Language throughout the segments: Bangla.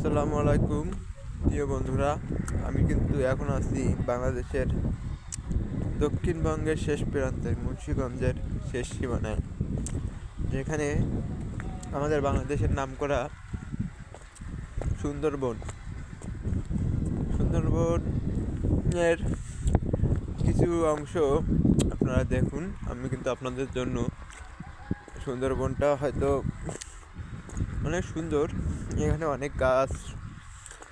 আসসালামু আলাইকুম। প্রিয় বন্ধুরা, আমি কিন্তু এখন আছি বাংলাদেশের দক্ষিণবঙ্গের শেষ প্রান্তে মুন্সিগঞ্জের শেষ সীমানায়, যেখানে আমাদের বাংলাদেশের নাম করা সুন্দরবন। সুন্দরবনের কিছু অংশ আপনারা দেখুন, আমি কিন্তু আপনাদের জন্য সুন্দরবনটা হয়তো অনেক সুন্দর। এখানে অনেক গাছ,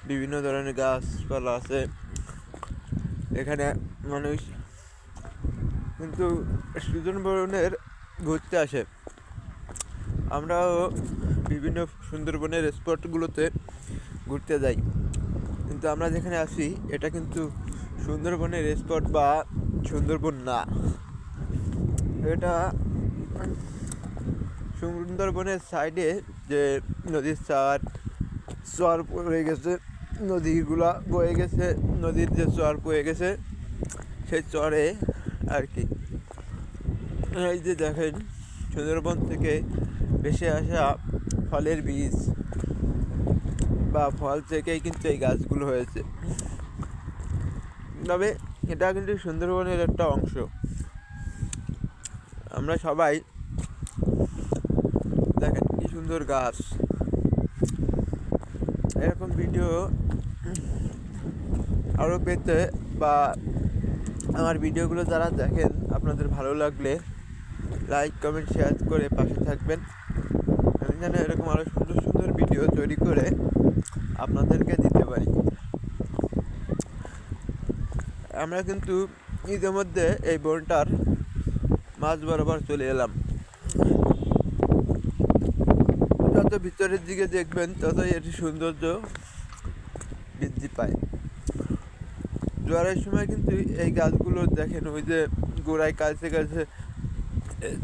বিভিন্ন ধরনের গাছপালা আছে। এখানে মানুষ কিন্তু সুন্দরবনের ঘুরতে আসে। আমরাও বিভিন্ন সুন্দরবনের স্পটগুলোতে ঘুরতে যাই। কিন্তু আমরা যেখানে আসি এটা কিন্তু সুন্দরবনের স্পট বা সুন্দরবন না। এটা সুন্দরবনের সাইডে যে নদীর চার চর পড়ে গেছে, নদীগুলা বয়ে গেছে, নদীর যে চর পড়ে গেছে, সেই চরে আর কি। এই যে দেখেন, সুন্দরবন থেকে ভেসে আসা ফলের বীজ বা ফল থেকেই কিন্তু এই গাছগুলো হয়েছে। তবে এটা কিন্তু সুন্দরবনের একটা অংশ। আমরা সবাই দেখেন কি সুন্দর গাছ। এরকম ভিডিও আরও পেতে বা আমার ভিডিওগুলো যারা দেখেন, আপনাদের ভালো লাগলে লাইক কমেন্ট শেয়ার করে পাশে থাকবেন। আমি যেন এরকম আরও সুন্দর সুন্দর ভিডিও তৈরি করে আপনাদেরকে দিতে পারি। আমরা কিন্তু ইতিমধ্যে এই বনটার মাঝ বরাবর চলে এলাম। যত ভিতরের দিকে দেখবেন ততই এটি সৌন্দর্য বৃদ্ধি পায়। জোয়ারের সময় কিন্তু এই গাছগুলো দেখেন, ওই যে গোড়ায় কাছে কাছে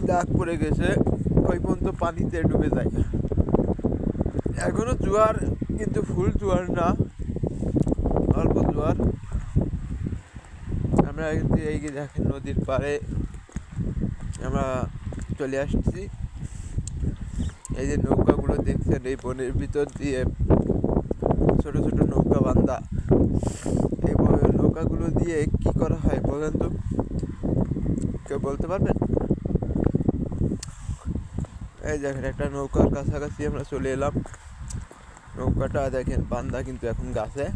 দাগ পড়ে গেছে, ওই পর্যন্ত পানিতে ডুবে যায়। এখনও জোয়ার কিন্তু ফুল জোয়ার না, অল্প জোয়ার। আমরা কিন্তু এই দেখেন নদীর পাড়ে আমরা চলে আসছি। এই যে নৌকাগুলো দেখছেন, এই বনের ভিতর দিয়ে ছোট ছোট নৌকা বান্ধা। এই নৌকাগুলো দিয়ে কি করা হয় বলেন তো? কেউ বলতে পারবেন? এই দেখেন, একটা নৌকার কাছাকাছি আমরা চলে এলাম। নৌকাটা দেখেন বান্দা কিন্তু এখন গাছে।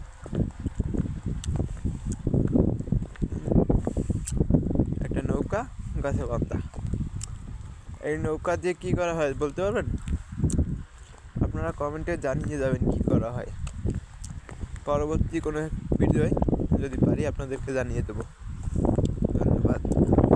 একটা নৌকা, গাছে বান্দা এই নৌকা দিয়ে কী করা হয় বলতে পারবেন? আপনারা কমেন্টে জানিয়ে যাবেন কি করা হয়। পরবর্তী কোনো ভিডিওয় যদি পারি আপনাদেরকে জানিয়ে দেবো। ধন্যবাদ।